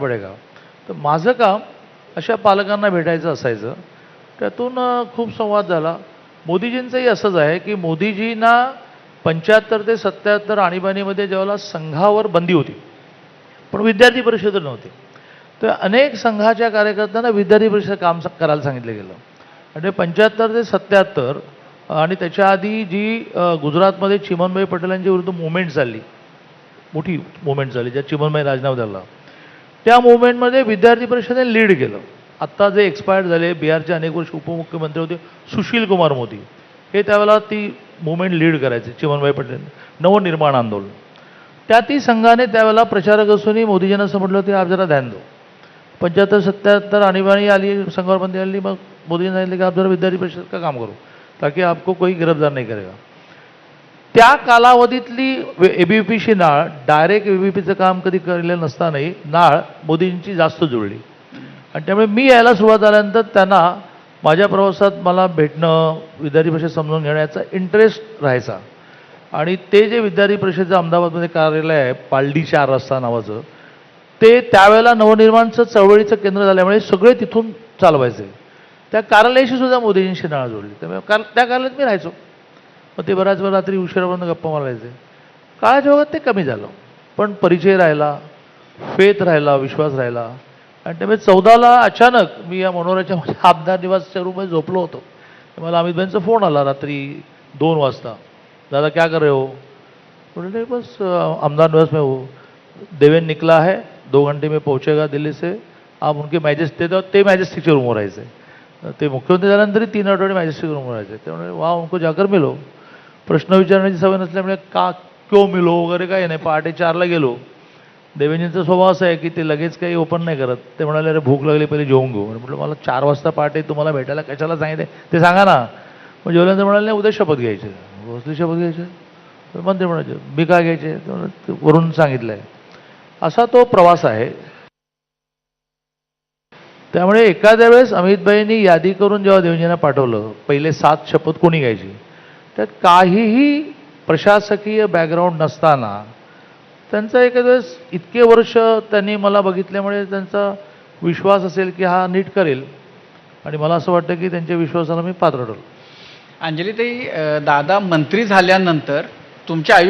बडेगाव तर माझं काम अशा पालकांना भेटायचं असायचं. त्यातून खूप संवाद झाला. मोदीजींचंही असंच आहे की मोदीजींना पंच्याहत्तर ते सत्याहत्तर आणीबाणीमध्ये ज्यावेळेला संघावर बंदी होती पण विद्यार्थी परिषद नव्हती. तर अनेक संघाच्या कार्यकर्त्यांना विद्यार्थी परिषद काम करायला सांगितलं गेलं. आणि पंच्याहत्तर ते सत्याहत्तर आणि त्याच्या आधी जी गुजरातमध्ये चिमनभाई पटेलांच्या विरुद्ध मुवमेंट चालली मोठी मुवमेंट झाली ज्यात चिमनभाई राजीनामा दिला त्या मुवमेंटमध्ये विद्यार्थी परिषदेने लीड केलं. आत्ता जे एक्सपायर्ड झाले बिहारचे अनेक वर्ष उपमुख्यमंत्री होते सुशील कुमार मोदी. हे त्यावेळेला ती मुवमेंट लीड करायचे चिमनभाई पटेल. नवनिर्माण आंदोलन. त्यातही संघाने त्यावेळेला प्रचारक असूनही मोदीजींना असं म्हटलं होतं आप जरा ध्यान दो. पंच्याहत्तर सत्याहत्तर आणीबाणी आली संघावर बंदी आली मग मोदीजी सांगितलं की आप जरा विद्यार्थी परिषद का काम करो ताकि आपको कोई गिरफ्तार नहीं करेगा. त्या कालावधीतली ए बी पीशी नाळ डायरेक्ट ए बी पीचं काम कधी केलेलं नसतानाही नाळ मोदींची जास्त जुळली. आणि त्यामुळे मी यायला सुरुवात झाल्यानंतर त्यांना माझ्या प्रवासात मला भेटणं विद्यार्थी परिषद समजून घेण्याचा इंटरेस्ट राहायचा. आणि ते जे विद्यार्थी परिषदेचं अहमदाबादमध्ये कार्यालय आहे पालडी चार रस्ता नावाचं ते त्यावेळेला नवनिर्माणचं चळवळीचं केंद्र झाल्यामुळे सगळे तिथून चालवायचे. त्या कार्यालयाशी सुद्धा मोदीजींशी नाळ जोडली त्यामुळे कार त्या कार्यालयात मी राहायचो. मग ते बऱ्याच वेळ रात्री उशिरापर्यंत गप्पा मारायचे. काळाच्या ओघात ते कमी झालं. पण परिचय राहिला फेत राहिला विश्वास राहिला. आणि त्यामुळे चौदाला अचानक मी या मनोहराच्या माझ्या आमदार निवासच्या रूममध्ये झोपलो होतो. तर मला अमितभाईंचा फोन आला रात्री दोन वाजता. दादा क्या कर रहे हो? बोले बस आमदार निवास में हो. देवेन निकला है दो घंटे में पहुंचेगा दिल्ली से. आप उनके मॅजेस्टी ते ते मॅजेस्टिकच्या रूमवर राहायचे ते मुख्यमंत्री झाल्यानंतरही तीन आठवडे मॅजेस्टीच्या रूमवर राहायचे त्यामुळे वा उनको जाकर मिलो. प्रश्न विचारण्याची सवय नसल्यामुळे का क्यो मिलो वगैरे काही नाही. पहाटे चारला गेलो. देवेंजींचा स्वभाव असा आहे की ते लगेच काही ओपन नाही करत. ते म्हणाले अरे भूक लागली पहिले जेवून घेऊ. आणि म्हटलं मला चार वाजता पहाटे तुम्हाला भेटायला कशाला सांगितले? ते सांगा ना. मग जेवल्यानंतर म्हणाले नाही उद्या शपथ घ्यायची. कसली शपथ घ्यायची? तर मंत्री म्हणायचे मी काय घ्यायचे? वरून सांगितलं आहे असा तो प्रवास आहे. त्यामुळे एखाद्या वेळेस अमितभाईंनी यादी करून जेव्हा देवेंजींना पाठवलं पहिले सात शपथ कोणी घ्यायची? त्यात काहीही प्रशासकीय बॅकग्राऊंड नसताना त्यांचा एखाद्या इतके वर्ष त्यांनी मला बघितल्यामुळे त्यांचा विश्वास असेल की हा नीट करेल. आणि मला असं वाटतं की त्यांच्या विश्वासाला मी पात्र ठरलो. अंजलीताई अ, दादा मंत्री झाल्यानंतर तुमच्या आयुष्य